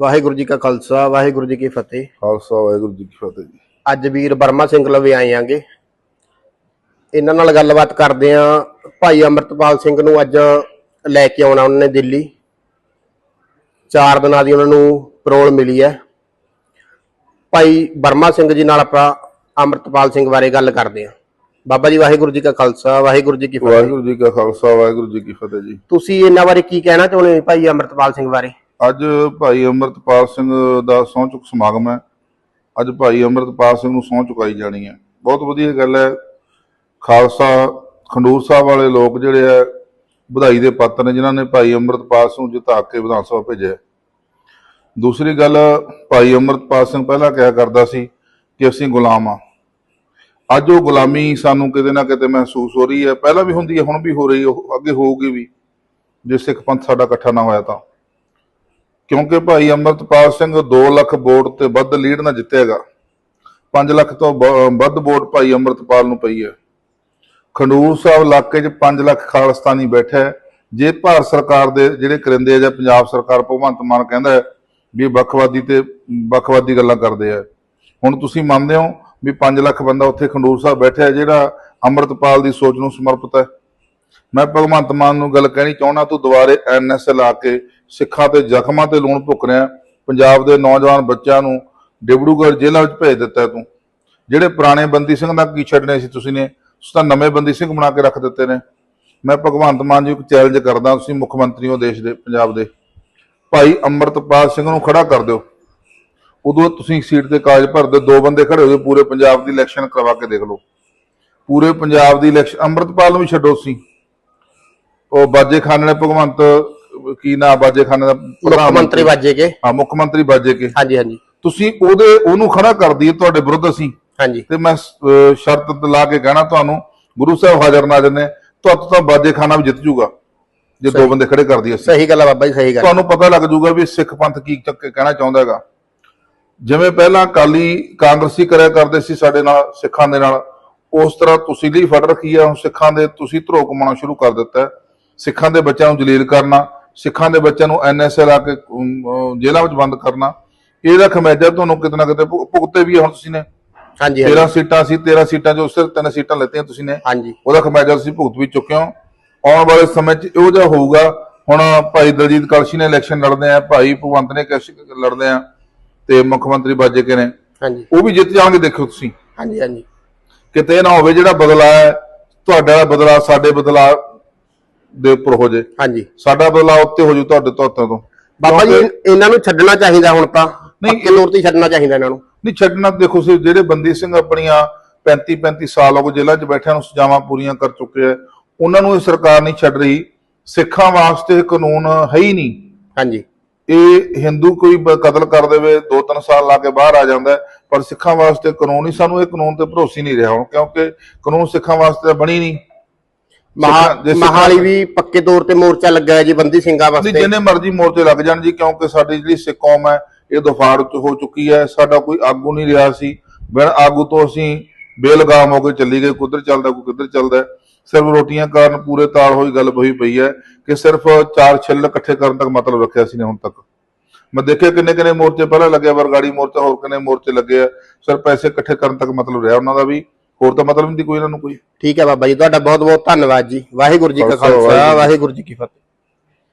ਵਾਹਿਗੁਰੂ ਜੀ ਕਾ ਖਾਲਸਾ ਵਾਹਿਗੁਰੂ ਜੀ ਕੀ ਫਤਿਹ। ਖਾਲਸਾ ਵਾਹਿਗੁਰੂ ਜੀ ਕੀ ਫਤਿਹ ਜੀ। ਅੱਜ ਵੀਰ ਬਰਮਾ ਸਿੰਘ ਲਵੇ ਆਏ ਆਂਗੇ। ਇਹਨਾਂ ਨਾਲ ਗੱਲਬਾਤ ਕਰਦੇ ਆਂ। ਭਾਈ ਅਮਰਤਪਾਲ ਸਿੰਘ ਨੂੰ ਅੱਜ ਲੈ ਕੇ ਆਉਣਾ ਉਹਨਾਂ ਨੇ ਦਿੱਲੀ। 4 ਦਿਨਾਂ ਦੀ ਉਹਨਾਂ ਨੂੰ ਪਰੋਲ ਮਿਲੀ ਹੈ। ਭਾਈ ਬਰਮਾ ਸਿੰਘ ਜੀ ਨਾਲ ਆਪਾਂ ਅਮਰਤਪਾਲ ਸਿੰਘ ਬਾਰੇ ਗੱਲ ਕਰਦੇ ਆਂ। ਬਾਬਾ ਜੀ ਵਾਹਿਗੁਰੂ ਜੀ ਕਾ ਖਾਲਸਾ ਵਾਹਿਗੁਰੂ ਜੀ ਕੀ ਫਤਿਹ। ਵਾਹਿਗੁਰੂ ਜੀ ਕਾ ਖਾਲਸਾ ਵਾਹਿਗੁਰੂ ਜੀ ਕੀ ਫਤਿਹ ਜੀ। ਤੁਸੀਂ ਇਹਨਾਂ ਬਾਰੇ ਕੀ ਕਹਿਣਾ ਚਾਹੁੰਦੇ ਹੋ ਭਾਈ ਅਮਰਤਪਾਲ ਸਿੰਘ ਬਾਰੇ? ਅੱਜ ਭਾਈ ਅਮਰਤਪਾਲ ਸਿੰਘ ਦਾ ਸਹੁੰ ਚੁੱਕ ਸਮਾਗਮ ਹੈ। ਅੱਜ ਭਾਈ ਅਮਰਤਪਾਲ ਸਿੰਘ ਨੂੰ ਸਹੁੰ ਚੁਕਾਈ ਜਾਣੀ ਹੈ। ਬਹੁਤ ਵਧੀਆ ਗੱਲ ਹੈ। ਖਾਲਸਾ, ਖੰਡੂਰ ਸਾਹਿਬ ਵਾਲੇ ਲੋਕ ਜਿਹੜੇ ਆ ਵਧਾਈ ਦੇ ਪਾਤਰ ਨੇ, ਜਿਨ੍ਹਾਂ ਨੇ ਭਾਈ ਅਮਰਤਪਾਲ ਸਿੰਘ ਨੂੰ ਜਿਤਾ ਕੇ ਵਿਧਾਨ ਸਭਾ ਭੇਜਿਆ ਦੂਸਰੀ ਗੱਲ, ਭਾਈ ਅਮਰਤਪਾਲ ਸਿੰਘ ਪਹਿਲਾਂ ਕਿਹਾ ਕਰਦਾ ਸੀ ਕਿ ਅਸੀਂ ਗੁਲਾਮ ਆ ਅੱਜ ਉਹ ਗੁਲਾਮੀ ਸਾਨੂੰ ਕਿਤੇ ਨਾ ਕਿਤੇ ਮਹਿਸੂਸ ਹੋ ਰਹੀ ਹੈ। ਪਹਿਲਾਂ ਵੀ ਹੁੰਦੀ ਹੈ, ਹੁਣ ਵੀ ਹੋ ਰਹੀ ਹੈ ਅੱਗੇ ਹੋਊਗੀ ਵੀ। ਜੇ ਸਿੱਖ ਪੰਥ ਸਾਡਾ ਇਕੱਠਾ ਨਾ ਹੋਇਆ ਤਾਂ। ਕਿਉਂਕਿ ਭਾਈ ਅਮਰਤਪਾਲ ਸਿੰਘ 2 ਲੱਖ ਵੋਟ ਤੇ ਵੱਧ ਲੀਡ ਨਾਲ ਜਿੱਤੇਗਾ। 5 ਲੱਖ ਤੋਂ ਬ- ਵੱਧ ਵੋਟ ਭਾਈ ਅਮਰਤਪਾਲ ਨੂੰ ਪਈ ਹੈ। ਖੰਡੂਰ ਸਾਹਿਬ ਇਲਾਕੇ 'ਚ 5 ਲੱਖ ਖਾਲਸਤਾਨੀ ਬੈਠਾ ਹੈ। ਜੇ ਭਾਰਤ ਸਰਕਾਰ ਦੇ ਜਿਹੜੇ ਕਰਿੰਦੇ ਆ ਜਾਂ ਪੰਜਾਬ ਸਰਕਾਰ ਭਗਵੰਤ ਮਾਨ ਕਹਿੰਦਾ ਹੈ ਵੀ ਵੱਖਵਾਦੀ ਤੇ ਵੱਖਵਾਦੀ ਗੱਲਾਂ ਕਰਦੇ ਆ। ਹੁਣ ਤੁਸੀਂ ਮੰਨਦੇ ਹੋ ਵੀ 5 ਲੱਖ ਬੰਦਾ ਉੱਥੇ ਖੰਡੂਰ ਸਾਹਿਬ ਬੈਠਿਆ ਜਿਹੜਾ ਅਮਰਤਪਾਲ ਦੀ ਸੋਚ ਨੂੰ ਸਮਰਪਿਤ ਹੈ। ਮੈਂ ਭਗਵੰਤ ਮਾਨ ਨੂੰ ਗੱਲ ਕਹਿਣੀ ਚਾਹੁੰਦਾ, ਤੂੰ ਦੁਬਾਰੇ ਐਨਐਸਐਲ ਆ ਕੇ ਸਿੱਖਾਂ ਤੇ ਜ਼ਖਮਾਂ ਤੇ ਲੂਣ ਭੁੱਕ ਰਿਹਾ। ਪੰਜਾਬ ਦੇ ਨੌਜਵਾਨ ਬੱਚਿਆਂ ਨੂੰ ਡਿਬੜੂਗੜ੍ਹ ਜੇਲ੍ਹਾਂ ਵਿੱਚ ਭੇਜ ਦਿੱਤਾ ਤੂੰ। ਜਿਹੜੇ ਪੁਰਾਣੇ ਬੰਦੀ ਸਿੰਘ ਦਾ ਕੀ ਛੱਡਣੇ ਸੀ ਤੁਸੀਂ ਨੇ? ਤੁਸੀਂ ਤਾਂ ਨਵੇਂ ਬੰਦੀ ਸਿੰਘ ਬਣਾ ਕੇ ਰੱਖ ਦਿੱਤੇ ਨੇ। ਮੈਂ ਭਗਵੰਤ ਮਾਨ ਜੀ ਨੂੰ ਇੱਕ ਚੈਲੰਜ ਕਰਦਾ, ਤੁਸੀਂ ਮੁੱਖ ਮੰਤਰੀ ਹੋ ਦੇਸ਼ ਦੇ, ਪੰਜਾਬ ਦੇ। ਭਾਈ ਅੰਮ੍ਰਿਤਪਾਲ ਸਿੰਘ ਨੂੰ ਖੜਾ ਕਰ ਦਿਓ। ਉਦੋਂ ਤੁਸੀਂ ਸੀਟ ਤੇ ਕਾਗਜ਼ ਭਰ ਦਿਓ, ਦੋ ਬੰਦੇ ਖੜੇ ਹੋਏ ਪੂਰੇ ਪੰਜਾਬ ਦੀ ਇਲੈਕਸ਼ਨ ਕਰਵਾ ਕੇ ਦੇਖ ਲਓ। ਪੂਰੇ ਪੰਜਾਬ ਦੀ ਇਲੈਕਸ਼ਨ ਅੰਮ੍ਰਿਤਪਾਲ ਨੂੰ ਵੀ ਛੱਡੋ ਸੀ ਉਹ ਬਾਜੇ ਖਾਨ ਨੇ ਭਗਵੰਤ ਕੀ ਨਾ ਬਾਜੇ ਖਾਨ ਦਾ? ਮੁੱਖ ਮੰਤਰੀ ਵਾਜੇ ਕੇ। ਹਾਂ ਮੁੱਖ ਮੰਤਰੀ ਬਾਜੇ ਕੇ। ਹਾਂਜੀ ਹਾਂਜੀ। ਤੁਸੀਂ ਉਹਦੇ ਉਹਨੂੰ ਖੜਾ ਕਰ ਦਈਏ ਤੁਹਾਡੇ ਵਿਰੁੱਧ ਅਸੀਂ। ਹਾਂਜੀ। ਤੇ ਮੈਂ ਅਹ, ਸ਼ਰਤ ਲਾ ਕੇ ਕਹਿਣਾ ਤੁਹਾਨੂੰ ਗੁਰੂ ਸਾਹਿਬ ਹਾਜ਼ਰ ਨਾਜ਼ਰ ਨੇ ਤੁਹਾਨੂੰ ਤਾਂ ਬਾਜੇ ਖਾਨਾ ਵੀ ਜਿੱਤ ਜੂਗਾ ਜੇ ਦੋ ਬੰਦੇ ਖੜੇ ਕਰ ਦਈਏ ਅਸੀਂ। ਸਹੀ ਗੱਲ ਆ ਬਾਬਾ ਜੀ ਸਹੀ ਗੱਲ ਤੁਹਾਨੂੰ ਪਤਾ ਲੱਗ ਜੂਗਾ ਵੀ ਸਿੱਖ ਪੰਥ ਕੀ ਚੱਕ ਕੇ ਕਹਿਣਾ ਚਾਹੁੰਦਾ ਹੈਗਾ। ਜਿਵੇਂ ਪਹਿਲਾਂ ਅਕਾਲੀ ਕਾਂਗਰਸੀ ਕਰਿਆ ਕਰਦੇ ਸੀ ਸਾਡੇ ਨਾਲ ਸਿੱਖਾਂ ਦੇ ਨਾਲ ਉਸ ਤਰ੍ਹਾਂ ਤੁਸੀਂ ਲਈ ਫੜ ਰੱਖੀ ਆ ਹੁਣ ਸਿੱਖਾਂ ਦੇ ਤੁਸੀਂ ਧਰੋ ਕਮਾਉਣਾ ਸ਼ੁਰੂ ਕਰ ਦਿੱਤਾ। ਹੈ। ਸਿੱਖਾਂ ਦੇ ਬੱਚਿਆਂ ਨੂੰ ਜਲੀਲ ਕਰਨਾ ਸਿੱਖਾਂ ਦੇ ਬੱਚਿਆਂ ਨੂੰ ਐਨਐਸਐਲ ਆ ਕੇ ਜੇਲ੍ਹਾਂ ਵਿੱਚ ਬੰਦ ਕਰਨਾ ਇਹਦਾ ਖਮਿਆਜਾ ਤੁਹਾਨੂੰ ਕਿਤੇ ਨਾ ਕਿਤੇ ਭੁਗਤੇ ਵੀ ਹੁਣ ਤੁਸੀਂ ਨੇ। ਹਾਂਜੀ 13 ਹਾਂਜੀ ਸੀਟਾਂ ਸੀ 13 ਸੀਟਾਂ ਚੋਂ ਸਿਰਫ ਤਿੰਨ ਸੀਟਾਂ ਲੈਤੀਆਂ ਤੁਸੀਂ ਨੇ। ਹਾਂਜੀ। ਉਹਦਾ ਖਮਿਆਜਾ ਤੁਸੀਂ ਭੁਗਤ ਵੀ ਚੁੱਕੇ ਹੋ। ਆਉਣ ਵਾਲੇ ਸਮੇਂ 'ਚ ਇਹੋ ਜਿਹਾ ਹੋਊਗਾ। ਹੁਣ ਭਾਈ ਦਲਜੀਤ ਕਲਸ਼ੀ ਨੇ ਇਲੈਕਸ਼ਨ ਲੜਦੇ ਆ ਭਾਈ ਭਗਵੰਤ ਨੇ ਲੜਦੇ ਆ ਤੇ ਮੁੱਖ ਮੰਤਰੀ ਬਾਜੇ ਕੇ ਨੇ। ਹਾਂਜੀ। ਉਹ ਵੀ ਜਿੱਤ ਜਾਣਗੇ ਦੇਖੋ ਤੁਸੀਂ। ਹਾਂਜੀ ਹਾਂਜੀ। ਕਿਤੇ ਨਾ ਹੋਵੇ ਜਿਹੜਾ ਬਦਲਾ ਹੈ ਤੁਹਾਡਾ ਬਦਲਾ ਸਾਡੇ ਬਦਲਾ ਦੇ ਉੱਪਰ ਹੋ ਜੇ। ਹਾਂਜੀ। ਸਾਡਾ ਬਦਲਾ ਉੱਤੇ ਹੋ ਜੂ ਤੁਹਾਡੇ ਤੋਤਾਂ ਤੋਂ। ਬਾਬਾ ਜੀ ਇਹਨਾਂ ਨੂੰ ਛੱਡਣਾ ਚਾਹੀਦਾ ਹੁਣ ਤਾਂ। ਨਹੀਂ, ਨਹੀਂ ਤੌਰ ਤੇ ਛੱਡਣਾ ਚਾਹੀਦਾ ਇਹਨਾਂ ਨੂੰ। ਨਹੀਂ ਛੱਡਣਾ ਦੇਖੋ ਸੀ ਜਿਹੜੇ ਬੰਦੀ ਸਿੰਘ ਆਪਣੀਆਂ 35 35 ਸਾਲ ਹੋ ਗਏ ਜੇਲ੍ਹਾਂ 'ਚ ਬੈਠਿਆਂ ਨੂੰ ਸਜ਼ਾਵਾਂ ਪੂਰੀਆਂ ਕਰ ਚੁੱਕੇ ਆ। ਉਹਨਾਂ ਨੂੰ ਇਹ ਸਰਕਾਰ ਨਹੀਂ ਛੱਡ ਰਹੀ। ਸਿੱਖਾਂ ਵਾਸਤੇ ਕਾਨੂੰਨ ਹੈ ਹੀ ਨਹੀਂ। ਹਾਂਜੀ। ਇਹ ਹਿੰਦੂ ਕੋਈ ਕਤਲ ਕਰ ਦੇਵੇ 2-3 ਸਾਲ ਲਾ ਕੇ ਬਾਹਰ ਆ ਜਾਂਦਾ ਪਰ ਸਿੱਖਾਂ ਵਾਸਤੇ ਕਾਨੂੰਨ ਹੀ ਸਾਨੂੰ ਇਹ ਕਾਨੂੰਨ ਤੇ ਭਰੋਸਾ ਨਹੀਂ ਰਿਹਾ ਹੁਣ ਕਿਉਂਕਿ ਕਾਨੂੰਨ ਸਿੱਖਾਂ ਵਾਸਤੇ ਬਣੀ ਨਹੀਂ। ਮਹਾ- ਮਹਾਲੀ ਵੀ ਪੱਕੇ ਤੌਰ ਤੇ ਮੋਰਚਾ ਲੱਗਾ ਹੈ ਜੀ ਬੰਦੀ ਸਿੰਘਾਂ ਨਹੀਂ ਵਾਸਤੇ। ਜਿੰਨੇ ਮਰਜ਼ੀ ਮੋਰਚੇ ਲੱਗ ਜਾਣ ਜੀ ਕਿਉਂਕਿ ਸਾਡੀ ਜਿਹੜੀ ਸਿੱਖ ਕੌਮ ਹੈ ਇਹ ਦਫਾੜ ਚ ਹੋ ਚੁੱਕੀ ਹੈ। ਸਾਡਾ ਕੋਈ ਆਗੂ ਨਹੀਂ ਰਿਹਾ ਸੀ। ਬਿਨ ਆਗੂ ਤੋਂ ਅਸੀਂ ਬੇਲਗਾਮ ਹੋ ਕੇ ਚੱਲੀ ਗਏ। ਕੁਦਰ ਚੱਲਦਾ ਕੋਈ ਕਿੱਧਰ ਚੱਲਦਾ ਹੈ। ਸਿਰਫ ਰੋਟੀਆਂ ਕਾਰਨ ਪੂਰੇ ਤਾਲ ਹੋਈ ਗੱਲ ਹੋਈ ਪਈ ਹੈ ਕਿ ਸਿਰਫ ਚਾਰ ਛਿੱਲ ਇਕੱਠੇ ਕਰਨ ਤੱਕ ਮਤਲਬ ਰੱਖਿਆ ਸੀ ਨੇ ਹੁਣ ਤੱਕ। ਮੈਂ ਦੇਖਿਆ ਕਿੰਨੇ ਕਿੰਨੇ ਮੋਰਚੇ ਪਹਿਲਾਂ ਲੱਗਿਆ ਵਰਗਾੜੀ ਮੋਰਚਾ ਹੋਰ ਕਿੰਨੇ ਮੋਰਚੇ ਲੱਗੇ ਆ। ਸਿਰਫ ਪੈਸੇ ਇਕੱਠੇ ਕਰਨ ਤੱਕ ਮਤਲਬ ਰਿਹਾ ਉਹਨਾਂ ਦਾ ਵੀ। ਹੋਰ ਤਾਂ ਮਤਲਬ ਨਹੀਂ ਕੋਈ ਇਹਨਾਂ ਨੂੰ ਕੋਈ। ਠੀਕ ਹੈ ਬਾਬਾ ਜੀ ਤੁਹਾਡਾ ਬਹੁਤ ਬਹੁਤ ਧੰਨਵਾਦ ਜੀ। ਵਾਹਿਗੁਰੂ ਜੀ ਕਾ ਖਾਲਸਾ। ਵਾਹਿਗੁਰੂ ਜੀ ਕੀ ਫਤਿਹ।